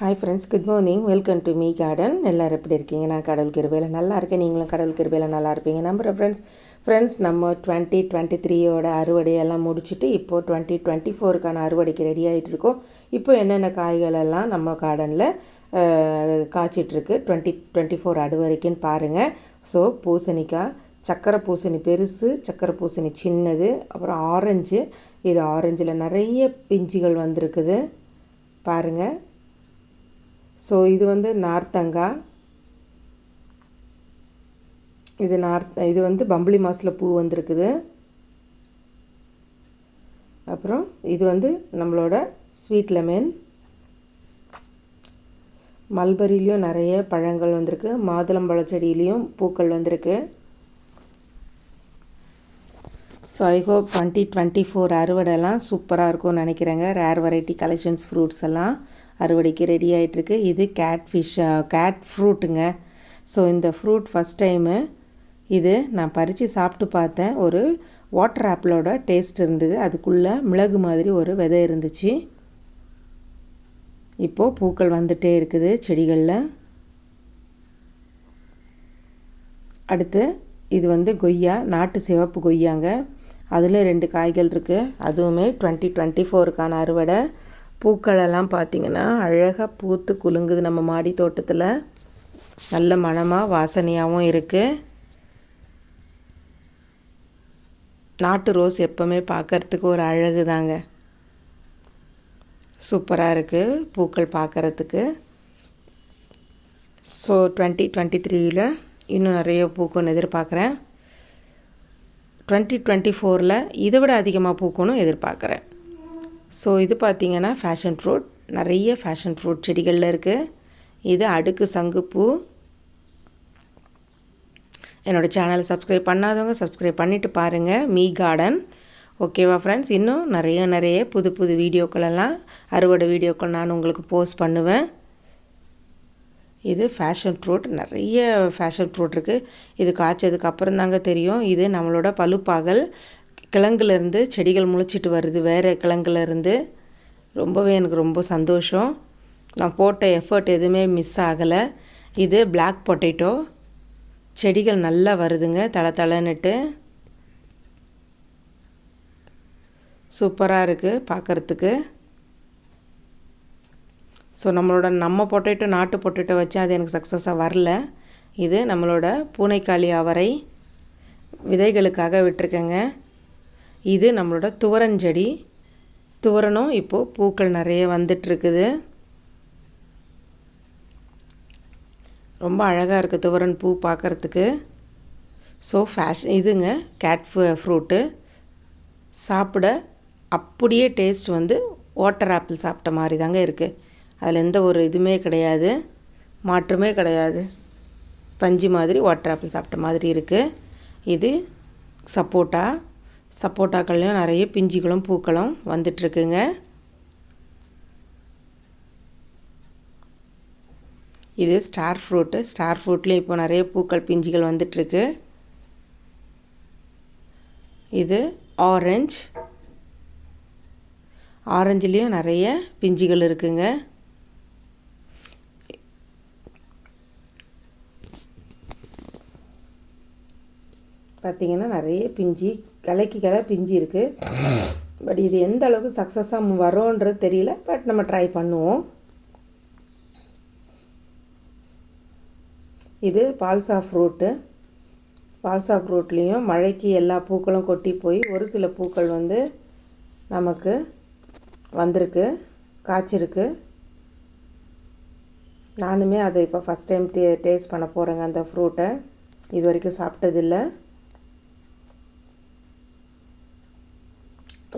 Hi friends good morning welcome to me garden எல்லோரும் எப்படி இருக்கீங்க? நான் கடவுள் கிருபையில் நல்லா இருக்கேன். நீங்களும் கடவுள் கிருபையில் நல்லா இருப்பீங்க. நம்ம ஃப்ரெண்ட்ஸ் ஃப்ரெண்ட்ஸ் நம்ம டுவெண்ட்டி டுவெண்ட்டி த்ரீயோட அறுவடையெல்லாம் முடிச்சுட்டு இப்போது டுவெண்ட்டி டுவெண்ட்டி ஃபோருக்கான அறுவடைக்கு ரெடி ஆகிட்டு இருக்கோம் இப்போ என்னென்ன காய்கள் எல்லாம் நம்ம கார்டனில் காய்ச்சிட்ருக்கு டுவெண்ட்டி டுவெண்ட்டி ஃபோர் அறுவடைக்குன்னு பாருங்கள் ஸோ பூசணிக்காய் சக்கரை பூசணி பெருசு சக்கரை பூசணி சின்னது அப்புறம் ஆரஞ்சு இது ஆரஞ்சில் நிறைய பிஞ்சுகள் வந்திருக்குது. பாருங்கள் ஸோ இது வந்து நார்த்தங்காய் இது நார்த் இது வந்து பம்பளி மாசில் பூ வந்திருக்குது. அப்புறம் இது வந்து நம்மளோட ஸ்வீட் லெமன். மல்பரிலையும் நிறைய பழங்கள் வந்திருக்கு. மாதுளம்பழ செடியிலையும் பூக்கள் வந்திருக்கு. So I hope twenty twenty four அறுவடைலாம் சூப்பராக இருக்கும்னு நினைக்கிறேங்க. ரேர் வெரைட்டி கலெக்ஷன்ஸ் ஃப்ரூட்ஸ் எல்லாம். அறுவடைக்கு ரெடி ஆகிட்டுருக்கு இது கேட் ஃபிஷ் கேட் ஃப்ரூட்டுங்க ஸோ இந்த ஃப்ரூட் ஃபஸ்ட் டைமு இது நான் பறித்து சாப்பிட்டு பார்த்தேன். ஒரு வாட்டர் ஆப்பிளோட டேஸ்ட் இருந்தது. அதுக்குள்ளே மிளகு மாதிரி ஒரு விதை இருந்துச்சு. இப்போது பூக்கள் வந்துகிட்டே இருக்குது செடிகளில். அடுத்து இது வந்து கொய்யா நாட்டு சிவப்பு கொய்யாங்க. அதில் ரெண்டு காய்கள் இருக்குது அதுவுமே டுவெண்ட்டி டுவெண்ட்டி ஃபோருக்கான அறுவடை. பூக்களெல்லாம் பார்த்திங்கன்னா அழகாக பூத்து குலுங்குது நம்ம மாடி தோட்டத்தில். நல்ல மனமாக வாசனையாகவும் இருக்குது நாட்டு ரோஸ் எப்போவுமே பார்க்குறதுக்கு ஒரு அழகு தாங்க. சூப்பராக இருக்குது பூக்கள் பார்க்குறதுக்கு. ஸோ டுவெண்ட்டி டுவெண்ட்டி த்ரீயில் இன்னும் நிறைய பூக்கும்னு எதிர்பார்க்குறேன். டுவெண்ட்டி டுவெண்ட்டி ஃபோரில் இதை விட அதிகமாக பூக்கணும் எதிர்பார்க்குறேன். ஸோ இது பார்த்திங்கன்னா ஃபேஷன் ஃப்ரூட் நிறைய ஃபேஷன் ஃப்ரூட் செடிகளில் இருக்குது இது அடுக்கு சங்குப்பூ என்னோடய சேனலை சப்ஸ்கிரைப் பண்ணாதவங்க சப்ஸ்கிரைப் பண்ணிவிட்டு பாருங்கள் மீ கார்டன் ஓகேவா ஃப்ரெண்ட்ஸ் இன்னும் நிறைய நிறைய புது புது வீடியோக்களெல்லாம் அறுவடை வீடியோக்கள் நான் உங்களுக்கு போஸ்ட் பண்ணுவேன். இது ஃபேஷன் ஃப்ரூட் நிறைய ஃபேஷன் ஃப்ரூட் இருக்குது இது காய்ச்சதுக்கு அப்புறம் தாங்க தெரியும். இது நம்மளோட பழுப்பாகல். கிழங்குலேருந்து செடிகள் முளைச்சிட்டு வருது வேறு கிழங்குலேருந்து. ரொம்பவே எனக்கு ரொம்ப சந்தோஷம். நான் போட்ட எஃபர்ட் எதுவுமே மிஸ் ஆகலை. இது பிளாக் பொட்டேட்டோ செடிகள் நல்லா வருதுங்க தலை தலைன்னுட்டு சூப்பராக இருக்குது பார்க்குறதுக்கு ஸோ நம்மளோட நம்ம பொட்டேட்டோ நாட்டு பொட்டேட்டோ வச்சு அது எனக்கு சக்ஸஸாக வரல. இது நம்மளோட பூனைக்காளி அவரை விதைகளுக்காக விட்டுருக்கேங்க. இது நம்மளோட துவரஞ்செடி துவரனும் இப்போது பூக்கள் நிறைய வந்துட்டுருக்குது ரொம்ப அழகாக இருக்குது துவரன் பூ பார்க்குறதுக்கு ஸோ ஃபேஷன் இதுங்க கேட் ஃப்ரூட்டு சாப்பிட அப்படியே டேஸ்ட் வந்து வாட்டர் ஆப்பிள் சாப்பிட்ட மாதிரி தாங்க இருக்குது அதில் எந்த ஒரு இதுவுமே கிடையாது. மாற்றமே கிடையாது. பஞ்சு மாதிரி வாட்டர் ஆப்பிள் சாப்பிட்ட மாதிரி இருக்குது இது சப்போட்டா. சப்போட்டாக்கள்லையும் நிறைய பிஞ்சுகளும் பூக்களும் வந்துட்டுருக்குங்க. இது ஸ்டார் ஃப்ரூட்டு. ஸ்டார் ஃப்ரூட்லேயும் இப்போ நிறைய பூக்கள் பிஞ்சுகள் வந்துட்டுருக்கு. இது ஆரஞ்ச். ஆரஞ்சுலேயும் நிறைய பிஞ்சுகள் இருக்குங்க. பார்த்திங்கன்னா நிறைய பிஞ்சு கிளைக்கு கிளை பிஞ்சு இருக்குது பட் இது எந்த அளவுக்கு சக்ஸஸாக வரோன்றது தெரியல. பட் நம்ம ட்ரை பண்ணுவோம். இது பால்சா ஃப்ரூட்டு பால்சா ஃப்ரூட்லேயும் மழைக்கு எல்லா பூக்களும் கொட்டி போய் ஒரு சில பூக்கள் வந்து நமக்கு வந்திருக்கு. காய்ச்சிருக்கு. நானுமே அதை இப்போ ஃபஸ்ட் டைம் டே டேஸ்ட் பண்ண போகிறேங்க அந்த ஃப்ரூட்டை இது வரைக்கும் சாப்பிட்டதில்லை.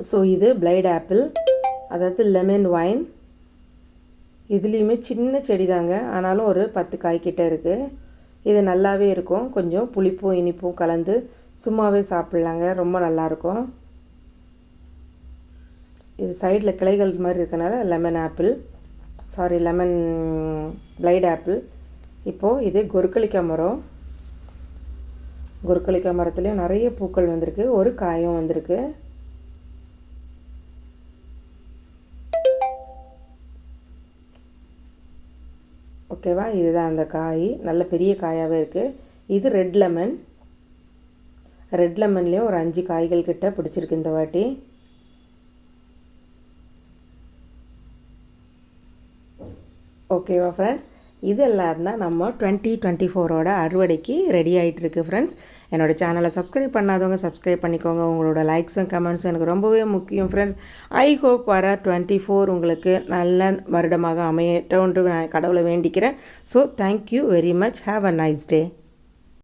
ஸோ இது பிளைட் ஆப்பிள் அதாவது லெமன் ஒயின் இதுலேயுமே சின்ன செடி தாங்க ஆனாலும் ஒரு பத்து காய்கிட்ட இருக்குது இது நல்லாவே இருக்கும். கொஞ்சம் புளிப்பும் இனிப்பும் கலந்து சும்மாவே சாப்பிட்லாங்க. ரொம்ப நல்லாயிருக்கும் இது சைடில் கிளைகள் மாதிரி இருக்கனால lemon apple sorry lemon blight apple இப்போது இது கொருக்களிக்காய் மரம். கொருக்களிக்காய் மரத்துலேயும் நிறைய பூக்கள் வந்திருக்கு. ஒரு காயும் வந்திருக்கு. ஓகேவா? இதுதான் அந்த காய். நல்ல பெரிய காயாகவே இருக்குது இது ரெட் லெமன். ரெட் லெமன்லேயும் ஒரு அஞ்சு காய்கள் கிட்ட பிடிச்சிருக்கு இந்த வாட்டி. ஓகேவா ஃப்ரெண்ட்ஸ் இதெல்லாம் தான் நம்ம டுவெண்ட்டி டுவெண்ட்டி ஃபோரோட அறுவடைக்கு ரெடி ஆகிட்டு இருக்குது ஃப்ரெண்ட்ஸ் என்னோடய சேனலை சப்ஸ்கிரைப் பண்ணாதவங்க சப்ஸ்கிரைப் பண்ணிக்கோங்க. உங்களோட லைக்ஸும் கமெண்ட்ஸும் எனக்கு ரொம்பவே முக்கியம் ஃப்ரெண்ட்ஸ் ஐ ஹோப் வர டுவெண்ட்டி ஃபோர் உங்களுக்கு நல்ல வருடமாக அமையட்டோன்று நான் கடவுளை வேண்டிக்கிறேன். So thank you very much have a nice day